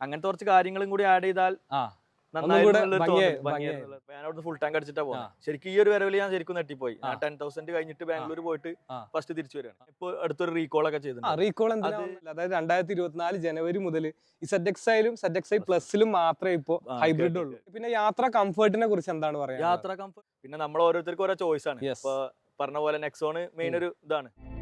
അങ്ങനത്തെ കുറച്ച് കാര്യങ്ങളും കൂടി ആഡ് ചെയ്താൽ അവിടുന്ന് ഫുൾ ടാങ്ക് അടിച്ചിട്ടാ പോകാം പോകുന്നത് ശരിക്കും ഈ ഒരു വരവിൽ ഞാൻ ശരിക്കും നെട്ടിപ്പോയി ആ. ടെൻ തൗസൻഡ് കഴിഞ്ഞിട്ട് ബാംഗ്ലൂർ പോയിട്ട് ഫസ്റ്റ് തിരിച്ചു വരികയാണ്. ഇപ്പൊ അടുത്തൊരു റീകോൾ ഒക്കെ ചെയ്തിട്ടുണ്ട്. റീകോൾ എന്താ അതായത് രണ്ടായിരത്തി ഇരുപത്തിനാല് ജനുവരി മുതൽ ഈ സെറ്റ് സെഡ് എക്സൈ പ്ലസിലും മാത്രമേ ഇപ്പോ ഹൈബ്രിഡ് ഉള്ളൂ. പിന്നെ യാത്ര കംഫർട്ടിനെ കുറിച്ച് എന്താണ് പറയുക യാത്ര കംഫർട്ട് പിന്നെ നമ്മൾ ഓരോരുത്തർക്കും ഓരോ ചോയ്സ് ആണ്. പറഞ്ഞ പോലെ നെക്സോണ് മെയിൻ ഒരു ഇതാണ്.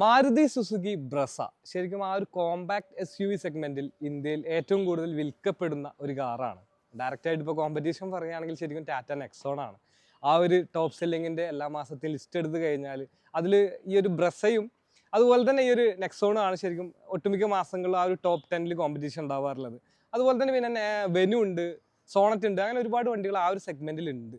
Maruti Suzuki Brezza. ശരിക്കും ആ ഒരു കോമ്പാക്ട് എസ് യു വി സെഗ്മെന്റിൽ ഇന്ത്യയിൽ ഏറ്റവും കൂടുതൽ വിൽക്കപ്പെടുന്ന ഒരു കാറാണ് ഡയറക്റ്റ് ആയിട്ട് ഇപ്പോൾ കോമ്പറ്റീഷൻ പറയുകയാണെങ്കിൽ ശരിക്കും ടാറ്റ നെക്സോൺ ആണ്. ആ ഒരു ടോപ്പ് സെല്ലിങ്ങിന്റെ എല്ലാ മാസത്തിൽ ലിസ്റ്റ് എടുത്തു കഴിഞ്ഞാൽ അതിൽ ഈ ഒരു ബ്രസയും അതുപോലെ തന്നെ ഈ ഒരു നെക്സോണും ആണ് ശരിക്കും ഒട്ടുമിക്ക മാസങ്ങളിൽ ആ ഒരു ടോപ്പ് ടെന്നിൽ കോമ്പറ്റീഷൻ ഉണ്ടാവാറുള്ളത്. അതുപോലെ തന്നെ പിന്നെ വെനു ഉണ്ട് സോണറ്റ് ഉണ്ട് അങ്ങനെ ഒരുപാട് വണ്ടികൾ ആ ഒരു സെഗ്മെന്റിൽ ഉണ്ട്.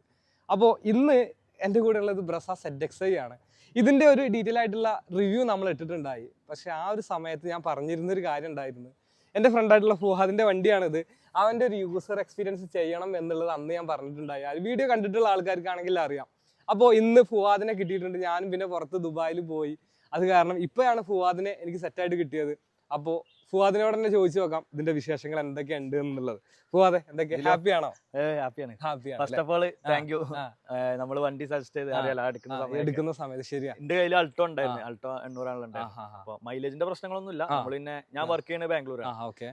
അപ്പോൾ ഇന്ന് എന്റെ കൂടെ ഉള്ളത് ബ്രസ സെഡ് എക്സ് ഐ ആണ്. ഇതിന്റെ ഒരു ഡീറ്റെയിൽ ആയിട്ടുള്ള റിവ്യൂ നമ്മൾ ഇട്ടിട്ടുണ്ടായി. പക്ഷേ ആ ഒരു സമയത്ത് ഞാൻ പറഞ്ഞിരുന്നൊരു കാര്യം ഉണ്ടായിരുന്നു. എന്റെ ഫ്രണ്ടായിട്ടുള്ള ഫുഹാദിന്റെ വണ്ടിയാണിത്. അവന്റെ ഒരു യൂസർ എക്സ്പീരിയൻസ് ചെയ്യണം എന്നുള്ളത് അന്ന് ഞാൻ പറഞ്ഞിട്ടുണ്ടായി. ആ വീഡിയോ കണ്ടിട്ടുള്ള ആൾക്കാർക്കാണെങ്കിൽ അറിയാം. അപ്പോൾ ഇന്ന് ഫുഹാദിനെ കിട്ടിയിട്ടുണ്ട്. ഞാനും പിന്നെ പുറത്ത് ദുബായിൽ പോയി. അത് കാരണം ഇപ്പോഴാണ് ഫുഹാദിനെ എനിക്ക് സെറ്റായിട്ട് കിട്ടിയത്. അപ്പോൾ ഫുഹാദിനോട് തന്നെ ചോദിച്ചു നോക്കാം ഇതിന്റെ വിശേഷങ്ങൾ എന്തൊക്കെയുണ്ട് എന്നുള്ളത്. ഫുവാദെ എന്തൊക്കെ? ഹാപ്പിയാണോ ഹാപ്പി ആണോ? ഹാപ്പിയാണ് ഹാപ്പിയാണ് first of all thank you. നമ്മൾ വണ്ടി സജസ്റ്റ് ചെയ്ത് അറിയാലോ എടുക്കുന്ന സമയത്ത് എടുക്കുന്ന സമയത്ത് ശരിയാ. എന്റെ കയ്യിൽ അൾട്ടോ ഉണ്ടായിരുന്നു അൾട്ടോ എണ്ണൂറാണല്ലോ ഉണ്ടായിരുന്നു. അപ്പൊ മൈലേജിന്റെ പ്രശ്നങ്ങളൊന്നും ഇല്ല നമ്മൾ പിന്നെ ഞാൻ വർക്ക് ചെയ്യുന്നത് ബാംഗ്ലൂർ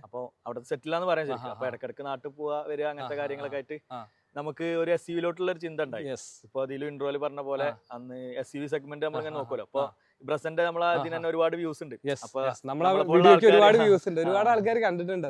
അപ്പൊ അവിടെ സെറ്റിൽ ആണെന്ന് പറയാൻ ശരിക്കും. അപ്പൊ ഇടക്കിടക്ക് നാട്ടിൽ പോവാ വരിക അങ്ങനത്തെ കാര്യങ്ങളൊക്കെ ആയിട്ട് നമുക്ക് ഒരു എസ് യുവിലോട്ടുള്ള ഒരു ചിന്ത ഉണ്ടായി. ഇപ്പൊ അതിലും ഇൻട്രോയിൽ പറഞ്ഞ പോലെ അന്ന് എസ് യു വി സെഗ്മെന്റ് നമ്മൾ ഇങ്ങനെ നോക്കുമല്ലോ അപ്പൊ. ബ്രസന്റെ നമ്മളെ അതിന് തന്നെ ഒരുപാട് വ്യൂസ് ഉണ്ട്. ഒരുപാട് വ്യൂസ് ഉണ്ട്. ഒരുപാട് ആൾക്കാർ കണ്ടിട്ടുണ്ട്.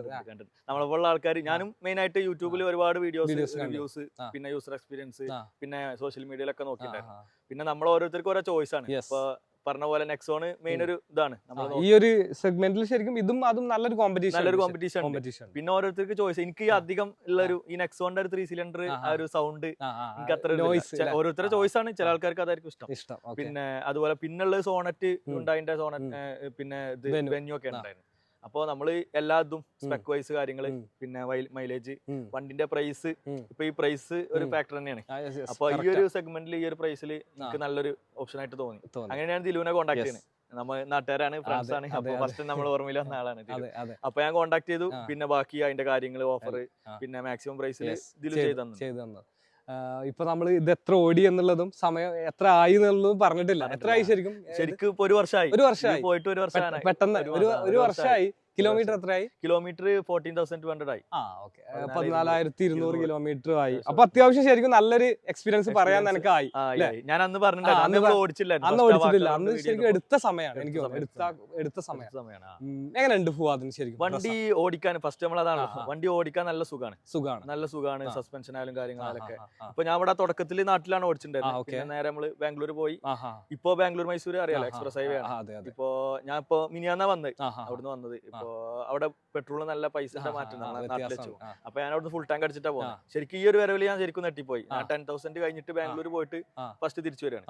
നമ്മളെ പോലുള്ള ആൾക്കാർ ഞാനും മെയിൻ ആയിട്ട് യൂട്യൂബിൽ ഒരുപാട് വീഡിയോസ് വ്യൂസ് പിന്നെ യൂസർ എക്സ്പീരിയൻസ് പിന്നെ സോഷ്യൽ മീഡിയയിലൊക്കെ നോക്കിയിട്ടുണ്ടായിരുന്നു പിന്നെ നമ്മൾ ഓരോരുത്തർക്കും ഓരോ ചോയ്സ് ആണ്. ഇപ്പൊ പറഞ്ഞ പോലെ നെക്സോൺ മെയിൻ ഒരു ഇതാണ്. ഈ ഒരു സെഗ്മെന്റിൽ ശരിക്കും ഇതും അതും നല്ലൊരു കോമ്പറ്റീഷൻ നല്ലൊരു കോമ്പറ്റീഷൻ കോമ്പറ്റീഷൻ പിന്നെ ഓരോരുത്തർക്ക് ചോയ്സ് എനിക്ക് അധികം ഉള്ള ഒരു ഈ നെക്സോണിന്റെ ഒരു ത്രീ സിലിണ്ടർ ആ. ഒരു സൗണ്ട് എനിക്ക് അത്ര ഓരോരുത്തരുടെ. ചോയ്സ് ആണ്. ചില. ആൾക്കാർക്ക് അതായിരിക്കും ഇഷ്ടം. ഇഷ്ടം. പിന്നെ അതുപോലെ പിന്നുള്ളത് സോണറ്റ്. ഉണ്ടായിന്റെ സോണറ്റ് പിന്നെ ഇത്. വെന്യൂ ഒക്കെ. ഉണ്ടായിരുന്നു. അപ്പോൾ നമ്മൾ എല്ലാ ഇതും സ്പെക് വൈസ് കാര്യങ്ങൾ പിന്നെ മൈലേജ് വണ്ടിന്റെ പ്രൈസ്. ഇപ്പൊ ഈ പ്രൈസ് ഒരു ഫാക്ടർ തന്നെയാണ്. അപ്പൊ ഈ ഒരു സെഗ്മെന്റിൽ ഈ ഒരു പ്രൈസിൽ എനിക്ക് നല്ലൊരു ഓപ്ഷൻ ആയിട്ട് തോന്നി. അങ്ങനെയാണ് ദിലുവിനെ കോൺടാക്ട് ചെയ്യുന്നത് നമ്മൾ നാട്ടുകാരാണ് ഫ്രണ്ട്സ് ആണ്. അപ്പൊ ഫസ്റ്റ് നമ്മൾ ഓർമ്മയിൽ വന്ന ആളാണ് അപ്പൊ ഞാൻ കോൺടാക്ട് ചെയ്തു. പിന്നെ ബാക്കി അതിന്റെ കാര്യങ്ങൾ ഓഫർ പിന്നെ മാക്സിമം പ്രൈസിൽ ഇതിൽ ദിലു ചെയ്തു- തന്നു. ഇപ്പൊ നമ്മൾ ഇത് എത്ര ഓടി എന്നുള്ളതും സമയം എത്ര ആയി എന്നുള്ളതും പറഞ്ഞിട്ടില്ല. എത്ര ആയി ശരിക്കും? ശരിക്കും ഒരു വർഷമായി. ഒരു വർഷമായി. പോയിട്ട് ഒരു വർഷമാണ് പെട്ടെന്ന് ഒരു വർഷമായി. കിലോമീറ്റർ എത്രയായി? Kilometre fourteen thousand two hundred ആയി. ആ ഓക്കെ പതിനാലായിരത്തി ഇരുന്നൂറ്. കിലോമീറ്റർ ആയി. അപ്പൊ അത്യാവശ്യം ശരിക്കും നല്ലൊരു എക്സ്പീരിയൻസ് പറയാൻ നിനക്കായി. ഞാൻ അന്ന് പറഞ്ഞിട്ടില്ല പറഞ്ഞിട്ടുണ്ടായിരുന്നു അന്ന് അന്ന് ഓടിച്ചിട്ടില്ല. ശരിക്കും എടുത്ത സമയമാണ് എനിക്ക് എടുത്ത സമയം. സമയമാണ്. ഉം, എങ്ങനെയുണ്ട് ഫുവാദിന് ശരിക്കും? വണ്ടി ഓടിക്കാൻ ഫസ്റ്റ് നമ്മൾ ആ. വണ്ടി ഓടിക്കാൻ നല്ല സുഖമാണ് സുഖമാണ് നല്ല സുഖമാണ് സസ്പെൻഷൻ ആയാലും കാര്യങ്ങളൊക്കെ ഇപ്പൊ ഞാൻ ഇവിടെ തുടക്കത്തിൽ നാട്ടിലാണ് ഓടിച്ചിട്ടുണ്ടായിരുന്നത് പിന്നെ നേരെ നമ്മൾ ബാംഗ്ലൂർ പോയി. ഇപ്പോ ബാംഗ്ലൂർ മൈസൂർ അറിയാലോ എക്സ്പ്രസ് ഹൈവേ ആണ്. ഇപ്പോ ഞാൻ ഇപ്പോ മിനിയാന്നാ വന്നത്. അവിടുന്ന് വന്നത്. ഇപ്പോ അവിടെ പെട്രോൾ നല്ല പൈസ മാറ്റം നാട്ടിലെച്ചു നമ്മളെ നാട്ടിൽ വെച്ചു. അപ്പൊ ഞാൻ അവിടുന്ന് ഫുൾ ടാങ്ക് അടിച്ചിട്ടാ പോകുന്നത് ശരിക്കും ഈ ഒരു വരവിൽ ഞാൻ ശരിക്കും നെട്ടിപ്പോയി ഞാൻ. ടെൻ തൗസൻഡ് കഴിഞ്ഞിട്ട് ബാംഗ്ലൂർ പോയിട്ട് ഫസ്റ്റ് തിരിച്ചു വരികയാണ്.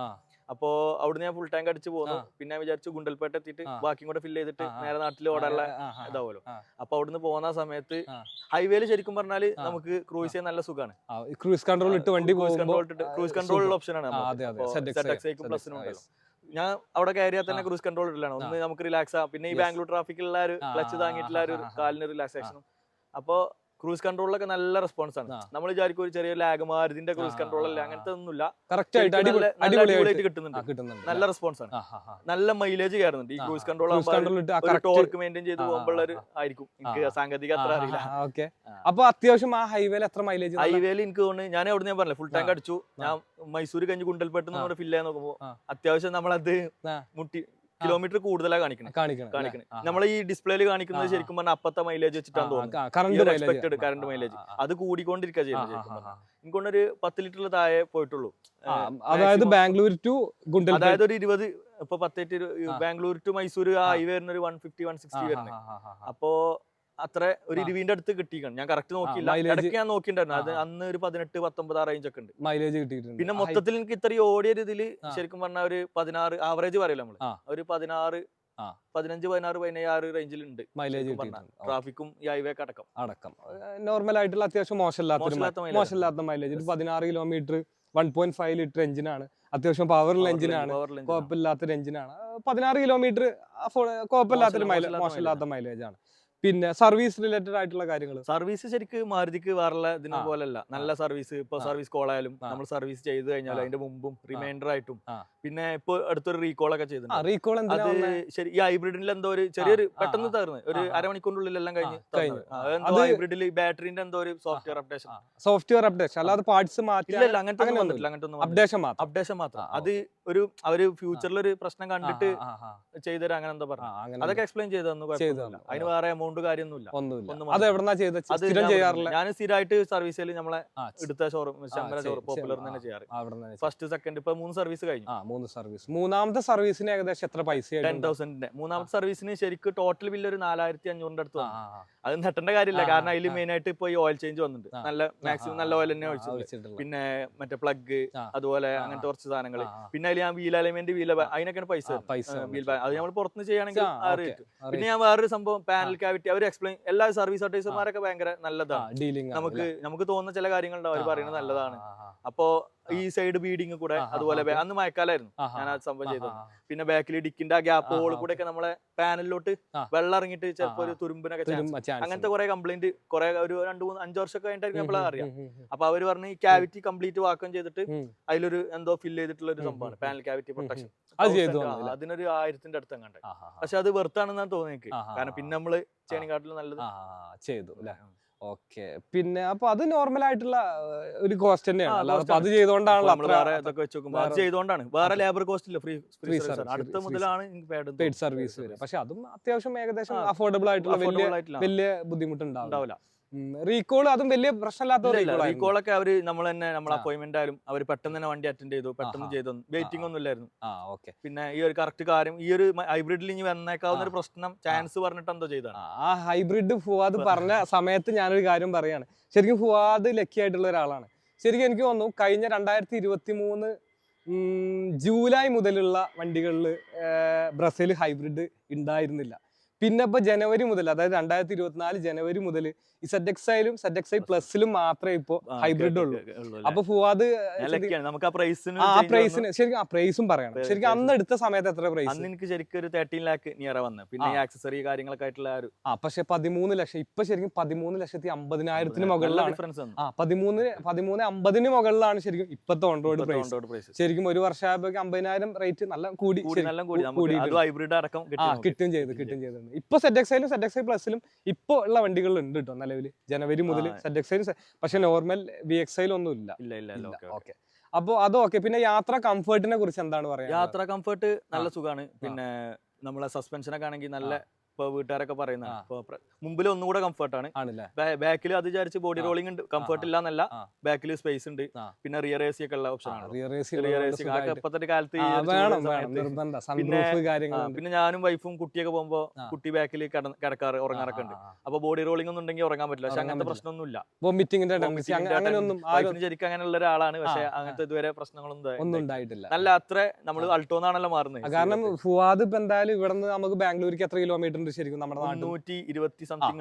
അപ്പോ അവിടുന്ന് ഞാൻ ഫുൾ ടാങ്ക് അടിച്ച് പോകുന്നു പിന്നെ വിചാരിച്ചു ഗുണ്ടൽപേട്ട എത്തിയിട്ട്. ബാക്കിയും കൂടെ ഫില്ല് ചെയ്തിട്ട്. നേരെ നാട്ടിൽ ഓടാനുള്ള ഇതാവുമല്ലോ. അപ്പൊ അവിടുന്ന് പോകുന്ന സമയത്ത് ഹൈവേയിൽ ശരിക്കും പറഞ്ഞാൽ നമുക്ക് ക്രൂസ് ചെയ്യാൻ നല്ല സുഖമാണ് ക്രൂസ് കൺട്രോൾ ഇട്ട് വണ്ടി cruise control cruise control option ആണ് ആ, ഞാൻ അവിടെ കയറിയാൽ തന്നെ. ക്രൂസ് കൺട്രോൾ ഇടലാണ്. ഒന്ന് നമുക്ക് റിലാക്സ് ആവാം പിന്നെ ഈ ബാംഗ്ലൂർ ട്രാഫിക്കിലുള്ള ഒരു ക്ലച്ച് താങ്ങിയിട്ടുള്ള ഒരു. കാലിന് റിലാക്സേഷനും അപ്പോ ക്രൂസ് കൺട്രോളിലൊക്കെ നല്ല റെസ്പോൺസ് ആണ്. നമ്മൾ വിചാരിക്കും ഒരു ചെറിയ ലാഗ് മാരുതിന്റെ ക്രൂസ് കൺട്രോൾ അല്ല. അങ്ങനത്തെ ഒന്നുമില്ല. അടിപൊളിയായിട്ട് കിട്ടുന്നുണ്ട്. നല്ല റെസ്പോൺസ് ആണ്. നല്ല മൈലേജ് കയറുന്നുണ്ട്. ഈ ക്രൂസ്. കൺട്രോൾ ടോർക്ക് മെയിന്റെയിൻ ചെയ്ത് പോകുമ്പോൾ ആയിരിക്കും. എനിക്ക്. സാങ്കേതിക അത്ര അറിയില്ല. ഓക്കെ. അപ്പൊ അത്യാവശ്യം ആ ഹൈവേയിൽ എത്ര മൈലേജ് ഹൈവേയിൽ എനിക്ക് തോന്നുന്നു ഞാൻ എവിടെ ഞാൻ പറഞ്ഞില്ല? ഫുൾ ടാങ്ക് അടിച്ചു. ഞാൻ മൈസൂർ കഴിഞ്ഞ് ഗുണ്ടൽപെട്ട് ആ. നമ്മുടെ ഫില്ല് ചെയ്യാൻ നോക്കുമ്പോൾ അത്യാവശ്യം നമ്മളത്. മുട്ടി കിലോമീറ്റർ കൂടുതലാണ് കാണിക്കുന്നത് കാണിക്കുന്നത് നമ്മൾ ഈ ഡിസ്പ്ലേയിൽ കാണിക്കുന്നത്. ശരിക്കും പറഞ്ഞാൽ അപ്പത്തെ മൈലേജ് വെച്ചിട്ടാണ് തോന്നുന്നത്. കറണ്ട് മൈലേജ് അത് കൂടിക്കൊണ്ടിരിക്കുക ചെയ്യുന്നത്. എനിക്കൊണ്ടൊരു പത്ത് ലിറ്ററിൽ താഴെ പോയിട്ടുള്ളൂ. അതായത് ബാംഗ്ലൂർ ടു ഗുണ്ടൽ അതായത് ഒരു ഇരുപത് ഇപ്പൊ പത്തേറ്റ്. ബാംഗ്ലൂർ ടു മൈസൂർ ആ വരുന്ന ഒരു വൺ ഫിഫ്റ്റി വൺ സിക്സ്റ്റി വരുന്നത് അപ്പോ അത്ര ഒരു. ഇരുവിന്റെ അടുത്ത് കിട്ടിക്കണം ഞാൻ കറക്റ്റ് നോക്കിയില്ല. ഇടയ്ക്ക് ഞാൻ നോക്കിയിട്ടുണ്ടായിരുന്നു. അത്. അന്ന് ഒരു പതിനെട്ട് പത്തൊമ്പത് ആ റേഞ്ച് ഒക്കെ ഉണ്ട്. മൈലേജ് കിട്ടിയിട്ടുണ്ട്. പിന്നെ മൊത്തത്തിൽ എനിക്ക് ഇത്രയും ഓടിയ രീതിയിൽ ശരിക്കും പറഞ്ഞാൽ ഒരു പതിനാറ് ആവറേജ് പറയല്ലോ നമ്മൾ. ഒരു പതിനാറ്. പതിനഞ്ച് പതിനാറ് പതിനയ്യാറ് റേഞ്ചിൽ ഉണ്ട് മൈലേജ് ട്രാഫിക്കും ഈ ഹൈവേ അടക്കം. അടക്കം. നോർമൽ ആയിട്ടുള്ള അത്യാവശ്യം മോശമില്ലാത്ത മോശമില്ലാത്ത. മൈലേജ് പതിനാറ് kilometre one point five litre എഞ്ചിനാണ് അത്യാവശ്യം പവറുള്ള എഞ്ചിനാണ് കുഴപ്പമില്ലാത്തൊരു എഞ്ചിനാണ് പതിനാറ് കിലോമീറ്റർ കുഴപ്പമില്ലാത്തൊരു മൈലേജ് മോശമില്ലാത്ത മൈലേജ് ആണ്. പിന്നെ സർവീസ് റിലേറ്റഡ് ആയിട്ടുള്ള കാര്യങ്ങൾ സർവീസ് ശരിക്ക് മാരുതിക്ക് വേറെ ഇതിനെ. പോലല്ല. നല്ല സർവീസ് ഇപ്പൊ സർവീസ് കോൾ ആയാലും നമ്മൾ സർവീസ് ചെയ്ത് കഴിഞ്ഞാൽ അതിന്റെ മുമ്പും റിമൈൻഡർ ആയിട്ടും പിന്നെ ഇപ്പൊ അടുത്തൊരു റീകോൾ ഒക്കെ ചെയ്തു ചെയ്തിട്ടുണ്ട് അത് ശരി ഈ ഹൈബ്രിഡിൽ എന്തോ ഒരു ചെറിയൊരു പെട്ടെന്ന് തീർന്ന് ഒരു. അരമണിക്കൂറിനുള്ളിൽ എല്ലാം കഴിഞ്ഞ് കഴിഞ്ഞു. എന്തോ ഹൈബ്രിഡിൽ ബാറ്ററിന്റെ എന്തോ ഒരു സോഫ്റ്റ്വെയർ അപ്ഡേഷൻ. Software updation. അല്ലാതെ പാർട്സ് മാറ്റി അങ്ങനത്തെ അങ്ങനത്തെ അപ്ഡേഷൻ മാത്രം. അപ്ഡേഷൻ മാത്രം. അത് ഒരു അവർ ഫ്യൂച്ചറിൽ ഒരു പ്രശ്നം കണ്ടിട്ട് ചെയ്തരാ അങ്ങനെ എന്താ പറഞ്ഞു. അതൊക്കെ എക്സ്പ്ലെയിൻ ചെയ്തു അതിന് വേറെ എമൗണ്ട് കാര്യമൊന്നുമില്ല. ഒന്നുമില്ല. സ്ഥിരം ഞാൻ സ്ഥിരമായിട്ട് സർവീസിൽ നമ്മളെ എടുത്ത ഷോറൂം ശരി, ഷോറൂം പോപ്പുലർ തന്നെ ചെയ്യാറ്. ഫസ്റ്റ് സെക്കൻഡ് ഇപ്പൊ മൂന്ന് സർവീസ് കഴിഞ്ഞു. മൂന്ന് സർവീസ് മൂന്നാമത്തെ സർവീസിന് ഏകദേശം എത്ര പൈസ ടെൻ തൗസൻഡിന്റെ മൂന്നാമത്തെ സർവീസിന് ശരിക്കും ടോട്ടൽ ബില്ല് ഒരു നാലായിരത്തി അഞ്ഞൂറിന്റെ അടുത്ത്. അത് നെട്ടേണ്ട കാര്യമില്ല. കാരണം അതിൽ മെയിൻ ആയിട്ട് ഇപ്പൊ ഈ ഓയിൽ ചേഞ്ച് വന്നിട്ടുണ്ട്. നല്ല മാക്സിമം നല്ല ഓയിൽ തന്നെ ഒഴിച്ചു പിന്നെ മറ്റേ പ്ലഗ് അതുപോലെ അങ്ങനത്തെ കുറച്ച് സാധനങ്ങൾ. പിന്നെ അതിൽ ഞാൻ വീൽ അലൈൻമെന്റ് വീൽ അതിനൊക്കെയാണ് പൈസ ആ, പൈസ വീൽ. അത് നമ്മൾ പുറത്തുനിന്ന് ചെയ്യുകയാണെങ്കിൽ ആ, ആ റേറ്റ് പിന്നെ ഞാൻ വേറൊരു സംഭവം പാനൽ കാവിറ്റി അവർ എക്സ്പ്ലെയിൻ എല്ലാ സർവീസ് അഡ്വൈസർമാരൊക്കെ ഭയങ്കര നല്ലതാണ്. നമുക്ക് നമുക്ക് തോന്നുന്ന ചില കാര്യങ്ങളുണ്ടാവും അവർ പറയുന്നത് നല്ലതാണ്. ആ, ആ, അപ്പോ ആ. ഈ സൈഡ് ബീഡിങ് കൂടെ അതുപോലെ അന്ന് മഴക്കാലായിരുന്നു ഞാൻ ആ സംഭവം ചെയ്തത്. പിന്നെ ബാക്കിൽ ഡിക്കിന്റെ ആ ഗ്യാപ്പ് ഹോൾ കൂടെ ഒക്കെ നമ്മളെ പാനലിലോട്ട്. വെള്ളം ഇറങ്ങിയിട്ട് ചിലപ്പോ ഒരു തുരുമ്പിനൊക്കെ അങ്ങനത്തെ. കുറെ കംപ്ലൈന്റ് കുറെ ഒരു രണ്ടു മൂന്ന് അഞ്ചു വർഷമൊക്കെ കഴിഞ്ഞിട്ടായിരിക്കും നമ്മളെ അറിയാം. അപ്പൊ അവർ പറഞ്ഞ് ഈ ക്യാവിറ്റി കംപ്ലീറ്റ് വാക്കം ചെയ്തിട്ട് അതിലൊരു എന്തോ ഫില്ല് ചെയ്തിട്ടുള്ള ഒരു സംഭവമാണ്. പാനൽ ക്യാവിറ്റി പ്രൊട്ടക്ഷൻ അതിനൊരു ആയിരത്തിന്റെ അടുത്ത് കണ്ടത് ആ. പക്ഷെ അത് വെറുത്താണെന്നാണ് തോന്നിയത് കാരണം പിന്നെ നമ്മൾ ചേണിക്കാട്ടിൽ നല്ലത് ചെയ്തു. ഓക്കെ. പിന്നെ അപ്പൊ അത് നോർമൽ ആയിട്ടുള്ള ഒരു കോസ്റ്റ് തന്നെയാണ്. അപ്പൊ അത് ചെയ്തോണ്ടാണല്ലോ വേറെ ഇതൊക്കെ വെച്ച് നോക്കുമ്പോൾ അത് ചെയ്തുകൊണ്ടാണ്. വേറെ ലേബർ കോസ്റ്റ് ഇല്ല. ഫ്രീ ഫ്രീ service, അടുത്ത മുതലാണ് പെയ്ഡ് സർവീസ് വരും പക്ഷെ അതും അത്യാവശ്യം ഏകദേശം അഫോർഡബിൾ ആയിട്ടുള്ള വലിയ വലിയ ബുദ്ധിമുട്ടുണ്ടാവും ഉണ്ടാവില്ല. റീകോൾ അതും വലിയ പ്രശ്നമില്ലാത്ത റീകോൾ ഒക്കെ അവർ നമ്മൾ തന്നെ നമ്മൾ. അപ്പോയിന്റ്മെന്റ് ആയാലും അവർ പെട്ടെന്ന് തന്നെ വണ്ടി അറ്റൻഡ് ചെയ്തു പെട്ടെന്ന് ചെയ്തു വെയിറ്റിംഗ് ഒന്നും ഇല്ലായിരുന്നു. പിന്നെ ഈ ഒരു കറക്റ്റ് കാര്യം ഈ ഒരു ഹൈബ്രിഡിൽ ഇനി വന്നേക്കാവുന്ന ഒരു പ്രശ്നം ചാൻസ് പറഞ്ഞിട്ട് എന്തോ ചെയ്താണ് ആ ഹൈബ്രിഡ് ഫുവാദ് പറഞ്ഞ സമയത്ത് ഞാനൊരു കാര്യം പറയാണ്. ശരിക്കും ഫുവാദ് ലക്കി ആയിട്ടുള്ള ഒരാളാണ്. ശരിക്കും എനിക്ക് തോന്നുന്നു കഴിഞ്ഞ രണ്ടായിരത്തി ഇരുപത്തി മൂന്ന് ജൂലൈ മുതലുള്ള വണ്ടികളിൽ ബ്രസീൽ ഹൈബ്രിഡ് ഉണ്ടായിരുന്നില്ല. പിന്നെ ഇപ്പൊ ജനുവരി മുതൽ അതായത് രണ്ടായിരത്തി ഇരുപത്തിനാല് ജനുവരി മുതൽ ഈ സെഡ് എക്സൈലും സെഡ് എക്സൈ പ്ലസിലും മാത്രമേ ഇപ്പോ ഹൈബ്രിഡ് ഉള്ളൂ. അപ്പൊ ഫുവാദ് നമുക്ക് ആ പ്രൈസിന് ആ പ്രൈസിന് ശരിക്കും ആ പ്രൈസും പറയണം. ശരിക്കും അന്ന് എടുത്ത സമയത്ത് എത്ര പ്രൈസ് അന്ന് എനിക്ക് ശരിക്കും ഒരു തേർട്ടീൻ ലാക്ക് വന്നത് പിന്നെ ഈ ആക്സസറി കാര്യങ്ങളൊക്കെ ആയിട്ടുള്ള ആ ഒരു ആ പക്ഷെ പതിമൂന്ന് ലക്ഷം ഇപ്പൊ ശരിക്കും പതിമൂന്ന് ലക്ഷത്തി അമ്പതിനായിരത്തിന് മുകളിലാണ്. ഡിഫറൻസ് ആ പതിമൂന്ന് പതിമൂന്ന് അമ്പതിന് മുകളിലാണ് ശരിക്കും ഇപ്പത്തെ ഓൺറോഡ് പ്രൈസ് ശരിക്കും ഒരു വർഷമായപ്പോഴേക്കും അമ്പതിനായിരം റേറ്റ് നല്ല കൂടി കൂടി നല്ല കൂടി. ഹൈബ്രിഡ് അടക്കം ആ കിട്ടും ചെയ്തു കിട്ടും ചെയ്തിട്ടുണ്ട് ഇപ്പൊ സെറ്റ് എക്സൈലും സെറ്റ് എക്സൈ പ്ലസിലും ഇപ്പൊ ഉള്ള വണ്ടികൾ ഉണ്ട് കേട്ടോ നിലവിൽ ജനുവരി മുതൽ സെറ്റ് എക്സൈലും പക്ഷെ നോർമൽ വി എക്സൈലും ഒന്നും ഇല്ല. ഇല്ല ഇല്ല ഓക്കെ ഓക്കെ. അപ്പൊ അത് ഓക്കെ. പിന്നെ യാത്ര കംഫർട്ടിനെ കുറിച്ച് എന്താണ് പറയുക യാത്ര കംഫർട്ട് നല്ല സുഖമാണ് പിന്നെ നമ്മളെ സസ്പെൻഷനൊക്കെ ആണെങ്കിൽ നല്ല ഇപ്പൊ വീട്ടുകാരൊക്കെ പറയുന്നത്. പ്ര- മുമ്പിൽ ഒന്നുകൂടെ കംഫർട്ടാണ് ബാക്കിൽ അത് വിചാരിച്ച് ബോഡി റോളിംഗ് ഉണ്ട്. കംഫർട്ട് ഇല്ല എന്നല്ല. ബാക്കിൽ സ്പേസ് ഉണ്ട്. പിന്നെ റിയർ എ സി ഒക്കെ ഉള്ള ഓപ്ഷൻ ആണ്. ഇപ്പത്തെ കാലത്ത് പിന്നെ- ഞാനും വൈഫും കുട്ടിയൊക്കെ പോകുമ്പോ കുട്ടി ബാക്കിൽ കിടക്കാറ് ഉറങ്ങാറൊക്കെ ഉണ്ട്. അപ്പൊ ബോഡി റോളിംഗ് ഒന്നും ഉണ്ടെങ്കിൽ ഉറങ്ങാൻ പറ്റില്ല. പക്ഷെ അങ്ങനത്തെ. പ്രശ്നമൊന്നുമില്ല. വൈഫിന് ശരിക്കും അങ്ങനെയുള്ള ഒരാളാണ്. പക്ഷെ. അങ്ങനത്തെ ഇതുവരെ പ്രശ്നങ്ങളൊന്നും ഉണ്ടായിട്ടില്ല. നല്ല അത്ര നമ്മൾ അൾട്ടോന്നാണല്ലോ മാറുന്നത് കാരണം ഫുവാദ് ഇപ്പൊ എന്തായാലും ഇവിടെ നിന്ന് നമുക്ക് ബാംഗ്ലൂർക്ക് എത്ര കിലോമീറ്റർ ഉണ്ട് ശരിക്കും നമ്മുടെ നാട്ടിൽ.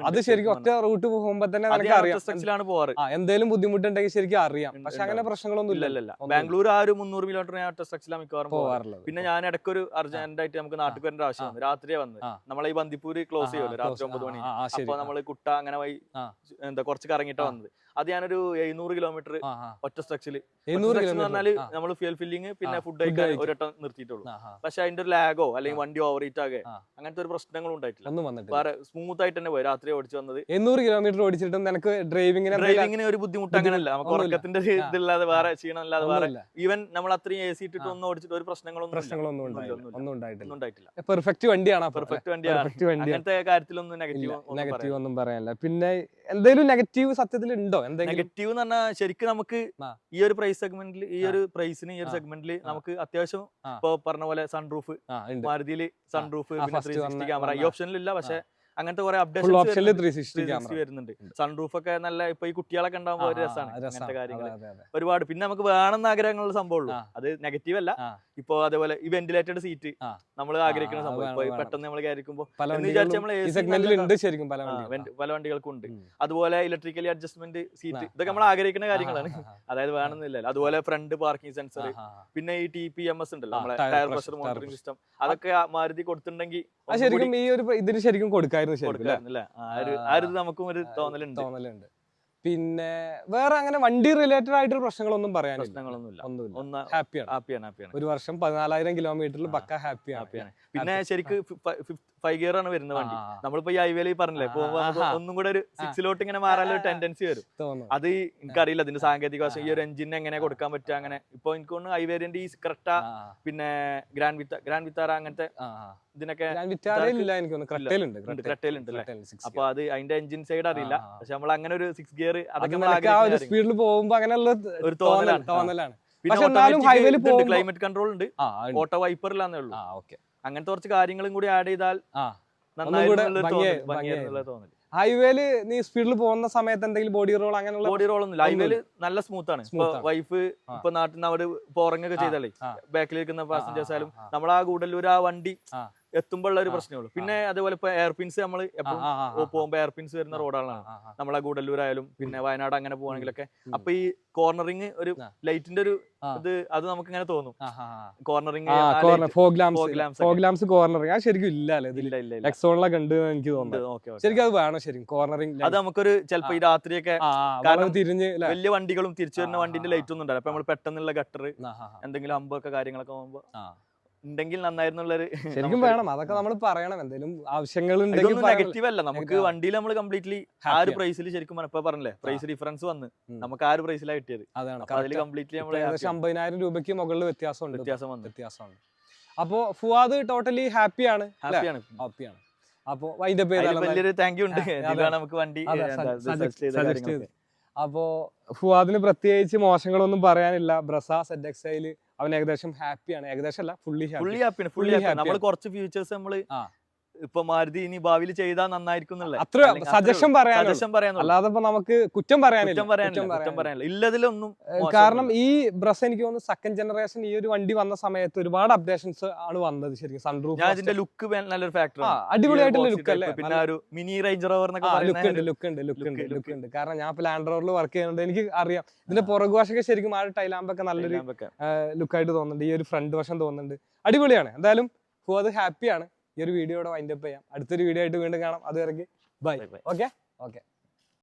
അത് ശരിക്കും ഒറ്റ റൂട്ട് പോകുമ്പോ തന്നെ നമുക്ക് അറിയാം പോവാറ്. എന്തെങ്കിലും ബുദ്ധിമുട്ടുണ്ടെങ്കിൽ ശരിക്കും അറിയാം. പക്ഷെ അങ്ങനെ. പ്രശ്നങ്ങളൊന്നും ഇല്ല. ഇല്ല ഇല്ല ഒന്നും ബാംഗ്ലൂർ ആ ഒരു മുന്നൂറ് കിലോമീറ്റർ ഞാൻ മിക്കവാറും പോവാറ്. പിന്നെ ഞാൻ ഇടയ്ക്ക് ഒരു അർജന്റ് ആയിട്ട് നമുക്ക് നാട്ടിൽ വരേണ്ട ആവശ്യം വന്നു. രാത്രിയെ വന്ന്. നമ്മളെ ഈ ബന്ദിപ്പൂര് ക്ലോസ് ചെയ്യുമല്ലോ രാത്രി ഒമ്പത് മണി. അപ്പൊ നമ്മൾ കുട്ട അങ്ങനെ വൈ എന്താ കുറച്ച് കറങ്ങിട്ടാ ആ. വന്നത്. അത് ഞാനൊരു എഴുന്നൂറ് കിലോമീറ്റർ ഒറ്റ സ്ട്രെച്ചിൽ പറഞ്ഞാൽ നമ്മൾ ഫ്യൂൽ ഫില്ലിങ് പിന്നെ ഫുഡ് ആയിട്ട് കഴിക്കാൻ. ഒരട്ടം നിർത്തിയിട്ടുള്ളൂ പക്ഷെ അതിന്റെ ഒരു ലാഗോ അല്ലെങ്കിൽ വണ്ടി ഓവർ ഹീറ്റ് ആകെ അങ്ങനത്തെ ഒരു പ്രശ്നങ്ങളും ഉണ്ടായിട്ടില്ല. ഒന്നും വന്നിട്ടില്ല. വേറെ സ്മൂത്ത് ആയിട്ട് തന്നെ പോയി. രാത്രി ഓടിച്ചു വന്നത് എണ്ണൂറ് കിലോമീറ്റർ ഓടിച്ചിട്ടും നിനക്ക് ഡ്രൈവിംഗ് ഡ്രൈവിംഗിന് ഒരു ബുദ്ധിമുട്ട് അങ്ങനല്ല നമുക്ക്. ഉറക്കത്തിന്റെ. ഇതില്ലാതെ വേറെ ക്ഷീണമില്ലാതെ വേറെ ഈവൻ നമ്മൾ അത്രയും എ സി ഇട്ടിട്ട്. ഒന്നും ഓടിച്ചിട്ട് ഒരു പ്രശ്നങ്ങളൊന്നും പ്രശ്നങ്ങളൊന്നും. ഒന്നും ഉണ്ടായിട്ടില്ല. പെർഫെക്റ്റ് വണ്ടിയാണ് പെർഫെക്റ്റ് വണ്ടിയാണ് അങ്ങനത്തെ കാര്യത്തിലൊന്നും നെഗറ്റീവ് നെഗറ്റീവ് ഒന്നും പറയാനില്ല. പിന്നെ എന്തെങ്കിലും നെഗറ്റീവ് സത്യത്തിൽ ഉണ്ടോ? എന്തെങ്കിലും നെഗറ്റീവ് എന്ന് പറഞ്ഞാൽ ശരിക്കും നമുക്ക് ഈ ഒരു പ്രൈസ് സെഗ്മെന്റിൽ ഈ ഒരു പ്രൈസിന് ഈ ഒരു സെഗ്മെന്റിൽ നമുക്ക് അത്യാവശ്യം. ഇപ്പൊ പറഞ്ഞ പോലെ സൺറൂഫ് മാരുതിയിൽ സൺറൂഫ് പിന്നെ first ത്രീ സിക്സ്റ്റി ക്യാമറ ഈ ഓപ്ഷനിലില്ല പക്ഷെ അങ്ങനത്തെ കുറെ അപ്ഡേഷൻ വരുന്നുണ്ട്. സൺറൂഫ് ഒക്കെ നല്ല ഇപ്പൊ ഈ കുട്ടികളൊക്കെ ഉണ്ടാകുമ്പോൾ ഒരു രസമാണ് അങ്ങനത്തെ കാര്യങ്ങൾ ഒരുപാട്. പിന്നെ നമുക്ക് വേണമെന്ന് ആഗ്രഹങ്ങളുള്ള സംഭവമുള്ളൂ. അത് നെഗറ്റീവ് അല്ല. ഇപ്പോ അതേപോലെ ഈ വെന്റിലേറ്റഡ് സീറ്റ് നമ്മൾ ആഗ്രഹിക്കുന്ന സംഭവം. പെട്ടെന്ന് നമ്മൾ കയറിക്കുമ്പോൾ പല വണ്ടികൾക്കും ഉണ്ട്. അതുപോലെ ഇലക്ട്രിക്കലി അഡ്ജസ്റ്റ്മെന്റ് സീറ്റ് ഇതൊക്കെ നമ്മൾ ആഗ്രഹിക്കുന്ന കാര്യങ്ങളാണ്. അതായത് വേണമെന്നില്ല അതുപോലെ ഫ്രണ്ട് പാർക്കിംഗ് സെൻസർ. പിന്നെ ഈ ടി പി എം എസ് ഉണ്ടല്ലോ. നമ്മളെ ടയർ പ്രഷർ മോണിറ്ററിംഗ് സിസ്റ്റം അതൊക്കെ മാരുതി കൊടുത്തിട്ടുണ്ടെങ്കിൽ ശരിക്കും ഈ ഒരു ഇതിന് ശരിക്കും കൊടുക്കായിരുന്നു ശരിക്കും അല്ലേ? നമുക്കും ഒരു തോന്നലുണ്ട്. തോന്നലുണ്ട്. പിന്നെ വേറെ അങ്ങനെ വണ്ടി റിലേറ്റഡ് ആയിട്ടുള്ള പ്രശ്നങ്ങളൊന്നും പറയാൻ പ്രശ്നങ്ങളൊന്നുമില്ല. ഹാപ്പിയാണ്. ഹാപ്പിയാണ് ഹാപ്പിയാണ്. ഒരു വർഷം പതിനാലായിരം കിലോമീറ്ററിൽ പക്ക ഹാപ്പിയാണ്. ഹാപ്പിയാണ്. പിന്നെ ശരിക്കും ഫൈവ് ഗിയർ ആണ് വരുന്ന വണ്ടി. നമ്മളിപ്പോ ഈ ഹൈവേയിൽ പറഞ്ഞില്ലേ. ഒന്നും കൂടെ ഒരു സിക്സിലോട്ട് ഇങ്ങനെ മാറാനുള്ള. ടെൻഡൻസി വരും. അത് എനിക്കറിയില്ല അതിന്റെ സാങ്കേതിക വശം ഈ ഒരു എഞ്ചിന് എങ്ങനെ കൊടുക്കാൻ പറ്റുക അങ്ങനെ. ഇപ്പൊ എനിക്ക് തോന്നുന്നു ഹൈവേരിയന്റ് ഈ കറക്റ്റാ ആ, പിന്നെ ഗ്രാൻഡ് വിത്ത ഗ്രാൻഡ് വിത്താറ അങ്ങനത്തെ. ഇതിനൊക്കെ അപ്പൊ അത് അതിന്റെ എഞ്ചിൻ സൈഡ് അറിയില്ല. പക്ഷെ നമ്മൾ അങ്ങനെ ഒരു സിക്സ് ഗിയർ അതൊക്കെ. സ്പീഡിൽ പോകുമ്പോ അങ്ങനെയുള്ള ഒരു തോന്നലാണ്. ക്ലൈമറ്റ് കൺട്രോൾ ഉണ്ട്. ഓട്ടോ വൈപ്പറിലാന്നേ ഉള്ളൂ. ആ ഓക്കെ അങ്ങനത്തെ കുറച്ച് കാര്യങ്ങളും കൂടി ആഡ് ചെയ്താൽ ഹൈവേയിൽ നീ സ്പീഡിൽ പോകുന്ന സമയത്ത് എന്തെങ്കിലും ബോഡി റോൾ അങ്ങനെയുള്ള ബോഡി റോൾ ഒന്നുമില്ല. ഹൈവേൽ നല്ല സ്മൂത്ത് ആണ്. വൈഫ്. ഇപ്പൊ നാട്ടിൽ നിന്ന് അവിടെ പോറങ്ങൊക്കെ ചെയ്താലേ ബാക്കിലിരിക്കുന്ന പാസഞ്ചേഴ്സ് ആയാലും നമ്മൾ ആ. കൂടല്ലൂർ ആ വണ്ടി. എത്തുമ്പോഴുള്ള ഒരു പ്രശ്നമേ പ്രശ്നമുള്ളൂ പിന്നെ അതേപോലെ ഇപ്പൊ എയർപിൻസ് നമ്മൾ ആ, എപ്പോഴും ആ, ആ, ആ, പോകുമ്പോ എയർപിൻസ് വരുന്ന റോഡുകളാണ്. നമ്മളെ ഗൂഡല്ലൂരായാലും പിന്നെ വയനാട് അങ്ങനെ പോവാണെങ്കിലൊക്കെ. അപ്പൊ ഈ കോർണറിങ് ഒരു ലൈറ്റിന്റെ ഒരു ഇത് അത് നമുക്ക് ഇങ്ങനെ തോന്നും. കോർണറിങ് കോർണർ ആ. ശരിക്കും ഇല്ല അല്ലേ എക്സോണിലൊക്കെ ഉണ്ട്. എനിക്ക് തോന്നുന്നു ശരിക്കും അത് വേണം ശരിക്കും. കോർണറിംഗ് അത് നമുക്കൊരു ചിലപ്പോ ഈ രാത്രിയൊക്കെ കാരണം തിരിഞ്ഞ് വലിയ വണ്ടികളും തിരിച്ചു വരുന്ന വണ്ടിന്റെ ലൈറ്റ് ഒന്നും ഉണ്ടാവില്ല. അപ്പൊ നമ്മൾ പെട്ടെന്നുള്ള ഗട്ടർ. എന്തെങ്കിലും അമ്പൊക്കെ കാര്യങ്ങളൊക്കെ പോകുമ്പോ. ഉണ്ടെങ്കിൽ നന്നായിരുന്നുള്ളൊരു ശരിക്കും വേണം. അതൊക്കെ നമ്മൾ പറയണം. എന്തെങ്കിലും ആവശ്യങ്ങൾ ഉണ്ടെങ്കിൽ നെഗറ്റീവ് അല്ല. നമുക്ക് വണ്ടിയിൽ നമ്മൾ കംപ്ലീറ്റ്ലി ആ ഒരു പ്രൈസിൽ ശരിക്കും ഇപ്പൊ പറഞ്ഞില്ലേ പ്രൈസ് ഡിഫറൻസ് വന്ന്. നമുക്ക് ആ ഒരു പ്രൈസിലാണ് കിട്ടിയത്. അതാണ്. അതിൽ കംപ്ലീറ്റ്ലി നമ്മൾ ഏകദേശം അമ്പതിനായിരം രൂപയ്ക്ക് മുകളിൽ വ്യത്യാസമുണ്ട്. വ്യത്യാസം വന്നു. വ്യത്യാസമുണ്ട്. അപ്പോ ഫുവാദ് ടോട്ടലി ഹാപ്പിയാണ് ഹാപ്പിയാണ് ഹാപ്പിയാണ് അപ്പോ വൈൻഡപ്പ് അതിൽ വലിയൊരു താങ്ക് യു ഉണ്ട്. നമുക്ക് വണ്ടി. അപ്പോ ഫുവാദിന് പ്രത്യേകിച്ച് മോശങ്ങളൊന്നും പറയാനില്ല. ബ്രസ സെറ്റ് എക്സൈൽ അവൻ ഏകദേശം ഹാപ്പിയാണ്. ഏകദേശം അല്ല ഫുള്ളി ഫുള്ളി ഹാപ്പി ഹാപ്പിയാണ് ഫുള്ളി ഹാപ്പി നമ്മൾ കുറച്ച് ഫീച്ചേഴ്സ് നമ്മൾ. ഇപ്പൊ മാരുതി ഇനി ഭാവിയിൽ ചെയ്താൽ നന്നായിരിക്കും അത്ര സജഷൻ സജഷൻ അല്ലാതെ ഇപ്പൊ നമുക്ക് കുറ്റം പറയാനില്ല. കുറ്റം പറയാനില്ല കുറ്റം പറയാനില്ല. ഇല്ലതിലൊന്നും കാരണം ഈ ബ്രസ് എനിക്ക് തോന്നുന്നു സെക്കൻഡ് ജനറേഷൻ ഈ ഒരു വണ്ടി വന്ന സമയത്ത് ഒരുപാട് അപ്ഡേഷൻസ് ആണ് വന്നത് ശരിക്കും. ഞാൻ സൺറൂഫ് ഇതിന്റെ ലുക്ക് നല്ലൊരു ഫാക്ടർ അടിപൊളിയായിട്ടുള്ള ലുക്ക് അല്ലേ? പിന്നെ ഒരു മിനി റേഞ്ച് റോവർ ലുക്ക് ഉണ്ട് ലുക്ക് ഉണ്ട് ലുക്ക് ഉണ്ട് ലുക്ക് ഉണ്ട്. കാരണം ഞാൻ ഇപ്പൊ ലാൻഡ് റോവറിൽ വർക്ക് ചെയ്യുന്നുണ്ട് എനിക്ക് അറിയാം. ഇതിന്റെ പുറകുവശമൊക്കെ ശരിക്കും ആ ടൈലാമ്പൊക്കെ നല്ലൊരു. ലുക്കായിട്ട് തോന്നുന്നുണ്ട്. ഈ ഒരു ഫ്രണ്ട് വശം തോന്നുന്നുണ്ട്. അടിപൊളിയാണ്. എന്തായാലും ഹു അത് ഹാപ്പിയാണ് ഈ ഒരു വീഡിയോ ഇവിടെ വൈൻഡപ്പ് ചെയ്യാം. അടുത്തൊരു വീഡിയോ ആയിട്ട് വീണ്ടും കാണാം. അതുവരെ ബൈ ഓക്കെ ഓക്കെ